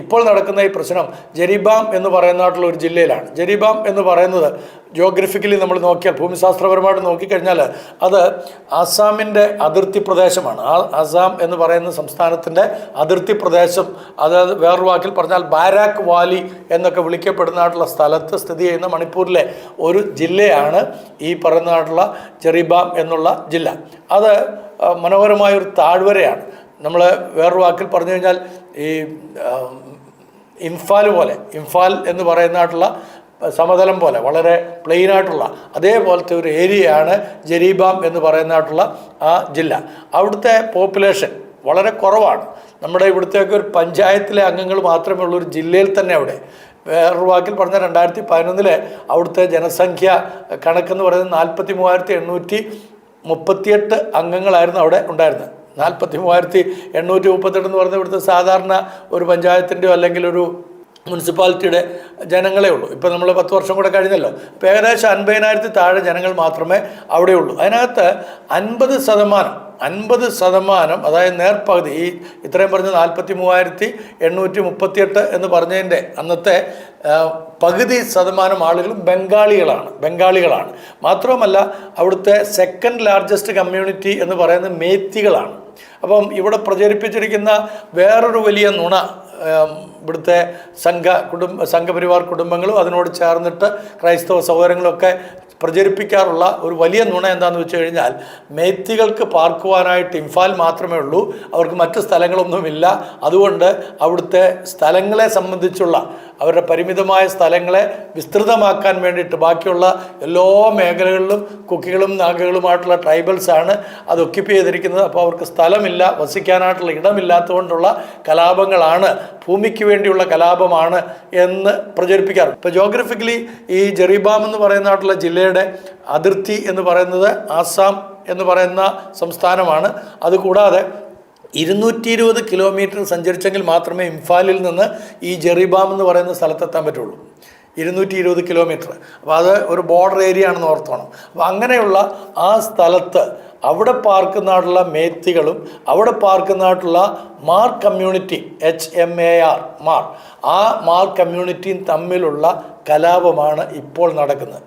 ഇപ്പോൾ നടക്കുന്ന ഈ പ്രശ്നം ജരീബാം എന്ന് പറയുന്നതായിട്ടുള്ള ഒരു ജില്ലയിലാണ്. ജരീബാം എന്ന് പറയുന്നത് ജോഗ്രഫിക്കലി നമ്മൾ നോക്കിയാൽ ഭൂമിശാസ്ത്രപരമായിട്ട് നോക്കിക്കഴിഞ്ഞാൽ അത് ആസാമിന്റെ അതിർത്തി പ്രദേശമാണ്. ആ ആസാം എന്ന് പറയുന്ന സംസ്ഥാനത്തിന്റെ അതിർത്തി പ്രദേശം അതായത് വേറൊരു വാക്കിൽ പറഞ്ഞാൽ ബാരാക്ക് വാലി എന്നൊക്കെ വിളിക്കപ്പെടുന്നതായിട്ടുള്ള സ്ഥലത്ത് സ്ഥിതി ചെയ്യുന്ന മണിപ്പൂരിലെ ഒരു ജില്ലയാണ് ഈ പറയുന്നതായിട്ടുള്ള ജെറിബാം എന്നുള്ള ജില്ല. അത് മനോഹരമായ ഒരു താഴ്വരയാണ്. നമ്മൾ വേറൊരു വാക്കിൽ പറഞ്ഞു കഴിഞ്ഞാൽ ഈ ഇംഫാൽ പോലെ ഇംഫാൽ എന്ന് പറയുന്നതായിട്ടുള്ള സമതലം പോലെ വളരെ പ്ലെയിൻ ആയിട്ടുള്ള അതേപോലത്തെ ഒരു ഏരിയയാണ് ജരീബാം എന്ന് പറയുന്നതായിട്ടുള്ള ആ ജില്ല. അവിടുത്തെ പോപ്പുലേഷൻ വളരെ കുറവാണ്. നമ്മുടെ ഇവിടുത്തെയൊക്കെ ഒരു പഞ്ചായത്തിലെ അംഗങ്ങൾ മാത്രമേ ഉള്ളൂ ഒരു ജില്ലയിൽ തന്നെ അവിടെ. വേറൊരു വാക്കിൽ പറഞ്ഞ രണ്ടായിരത്തി പതിനൊന്നിലെ അവിടുത്തെ ജനസംഖ്യ കണക്കെന്ന് പറയുന്നത് നാൽപ്പത്തി മൂവായിരത്തി എണ്ണൂറ്റി മുപ്പത്തിയെട്ട് അംഗങ്ങളായിരുന്നു അവിടെ ഉണ്ടായിരുന്നത്. നാൽപ്പത്തി മൂവായിരത്തി എണ്ണൂറ്റി മുപ്പത്തെട്ട് എന്ന് പറഞ്ഞ ഇവിടുത്തെ സാധാരണ ഒരു പഞ്ചായത്തിന്റെയോ അല്ലെങ്കിൽ ഒരു മുനിസിപ്പാലിറ്റിയുടെ ജനങ്ങളെ ഉള്ളൂ. ഇപ്പോൾ നമ്മൾ പത്ത് വർഷം കൂടെ കഴിഞ്ഞല്ലോ. അപ്പോൾ ഏകദേശം അൻപതിനായിരത്തി താഴെ ജനങ്ങൾ മാത്രമേ അവിടെയുള്ളൂ. അതിനകത്ത് അൻപത് ശതമാനം അൻപത് ശതമാനം അതായത് നേർപ്പകുതി ഈ ഇത്രയും പറഞ്ഞ നാൽപ്പത്തി മൂവായിരത്തി എണ്ണൂറ്റി മുപ്പത്തിയെട്ട് എന്ന് പറഞ്ഞതിന്റെ അന്നത്തെ പകുതി ശതമാനം ആളുകളും ബംഗാളികളാണ് ബംഗാളികളാണ്. മാത്രവുമല്ല അവിടുത്തെ സെക്കൻഡ് ലാർജസ്റ്റ് കമ്മ്യൂണിറ്റി എന്ന് പറയുന്നത് മേത്തികളാണ്. അപ്പം ഇവിടെ പ്രചരിപ്പിച്ചിരിക്കുന്ന വേറൊരു വലിയ നുണ ഇവിടുത്തെ സംഘ കുടുംബ സംഘപരിവാർ കുടുംബങ്ങളും അതിനോട് ചേർന്നിട്ട് ക്രൈസ്തവ സഹോദരങ്ങളൊക്കെ പ്രചരിപ്പിക്കാറുള്ള ഒരു വലിയ നുണ എന്താണെന്ന് വെച്ച് കഴിഞ്ഞാൽ മേത്തികൾക്ക് പാർക്കുവാനായിട്ട് ഇംഫാൽ മാത്രമേ ഉള്ളൂ അവർക്ക് മറ്റ് സ്ഥലങ്ങളൊന്നുമില്ല. അതുകൊണ്ട് അവിടുത്തെ സ്ഥലങ്ങളെ സംബന്ധിച്ചുള്ള അവരുടെ പരിമിതമായ സ്ഥലങ്ങളെ വിസ്തൃതമാക്കാൻ വേണ്ടിയിട്ട് ബാക്കിയുള്ള എല്ലാ മേഖലകളിലും കുക്കികളും നാഗകളുമായിട്ടുള്ള ട്രൈബൽസാണ് അത് ഒക്യുപ്പൈ ചെയ്തിരിക്കുന്നത്. അപ്പോൾ അവർക്ക് സ്ഥലമില്ല വസിക്കാനായിട്ടുള്ള ഇടമില്ലാത്തതുകൊണ്ടുള്ള കലാപങ്ങളാണ് ഭൂമിക്ക് വേണ്ടിയുള്ള കലാപമാണ് എന്ന് പ്രചരിപ്പിക്കാറ് ഇപ്പോൾ ജോഗ്രഫിക്കലി ഈ ജെറിബാം എന്ന് പറയുന്ന പറയുന്നതായിട്ടുള്ള ജില്ലയുടെ അതിർത്തി എന്ന് പറയുന്നത് ആസാം എന്ന് പറയുന്ന സംസ്ഥാനമാണ്. അതുകൂടാതെ ഇരുന്നൂറ്റി ഇരുപത് കിലോമീറ്റർ സഞ്ചരിച്ചെങ്കിൽ മാത്രമേ ഇംഫാലിൽ നിന്ന് ഈ ജെറിബാം എന്ന് പറയുന്ന സ്ഥലത്തെത്താൻ പറ്റുള്ളൂ. ഇരുന്നൂറ്റി ഇരുപത് കിലോമീറ്റർ അപ്പോൾ അത് ഒരു ബോർഡർ ഏരിയ ആണെന്ന് ഓർത്തോണം. അപ്പോൾ അങ്ങനെയുള്ള ആ സ്ഥലത്ത് അവിടെ പാർക്കുന്നതായിട്ടുള്ള മേത്തികളും അവിടെ പാർക്കുന്നതായിട്ടുള്ള Hmar community H M A R Hmar. ആ മാർ കമ്മ്യൂണിറ്റിയും തമ്മിലുള്ള കലാപമാണ് ഇപ്പോൾ നടക്കുന്നത്.